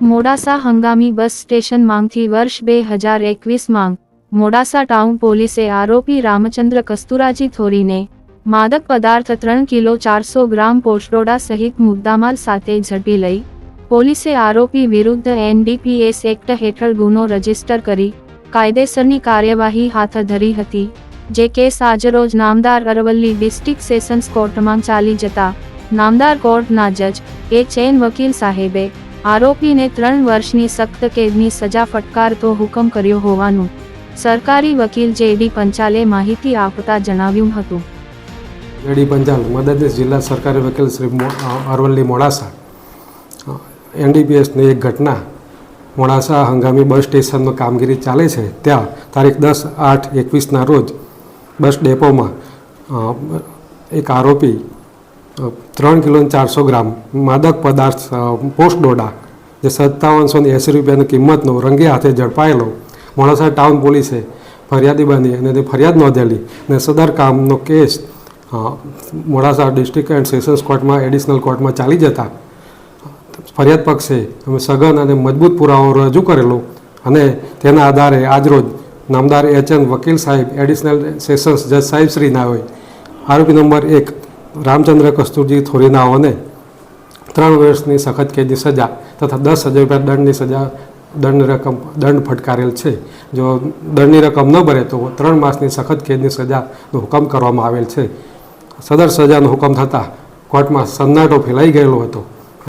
મોડાસા હંગામી bus station માંગથી વર્ષ બે હજાર એકવીસ માંગ. મોડાસા ટાઉન પોલીસે આરોપી રામચંદ્ર કસ્તુરાજી થોરીને માદક પદાર્થ ત્રણ કિલો ચારસો ગ્રામ પોસ્ટોડા સહિત મુદ્દામાલ સાથે ઝડપી લઈ પોલીસે આરોપી વિરુદ્ધ એનડીપીએસ એક્ટ હેઠળ ગુનો રજિસ્ટર કરી કાયદેસરની કાર્યવાહી હાથ ધરી હતી, જે કેસ આજરોજ નામદાર અરવલ્લી ડિસ્ટ્રિક્ટ સેશન્સ કોર્ટમાં ચાલી જતા. નામદાર કોર્ટના જજ એ ચેન વકીલ સાહેબે આરોપીને ત્રણ વર્ષની સખ્ત કેદની સજા ફટકારતો હુકમ કર્યો હોવાનું સરકારી વકીલ જે ડી પંચાલે માહિતી આપતા જણાવ્યું હતું. જેડી પંચાલ મદદનીશ જિલ્લા સરકારી વકીલ શ્રી અરવલ્લી મોડાસા એનડીપીએસની એક ઘટના મોડાસા હંગામી બસ સ્ટેશનનો કામગીરી ચાલે છે, ત્યાં તારીખ દસ આઠ એકવીસના રોજ બસ ડેપોમાં એક આરોપી ત્રણ કિલો ચારસો ગ્રામ માદક પદાર્થ પોસ્ટ ડોડા, જે સત્તાવનસો ને એંસી રૂપિયાની કિંમતનો રંગે હાથે ઝડપાયેલો મોડાસા ટાઉન પોલીસે ફરિયાદી બની અને તે ફરિયાદ નોંધેલી અને સદર કામનો case Modasa district and sessions કોર્ટમાં, એડિશનલ કોર્ટમાં ચાલી જતા. ફરિયાદ પક્ષે અમે સઘન અને મજબૂત પુરાવો રજૂ કરેલો અને તેના આધારે આજરોજ નામદાર એચએન વકીલ સાહેબ, એડિશનલ સેશન્સ જજ સાહેબ શ્રીના હોય, આરોપી નંબર એક રામચંદ્ર કસ્તુરજી થોરીનાઓને ત્રણ વર્ષની સખત કેદની સજા તથા દસ હજાર રૂપિયા દંડની સજા દંડની રકમ, દંડ ફટકારેલ છે. જો દંડની રકમ ન ભરે તો ત્રણ માસની સખત કેદની સજાનો હુકમ કરવામાં આવેલ છે. સદર સજાનો હુકમ થતાં કોર્ટમાં સન્નાટો ફેલાઈ ગયેલો હતો.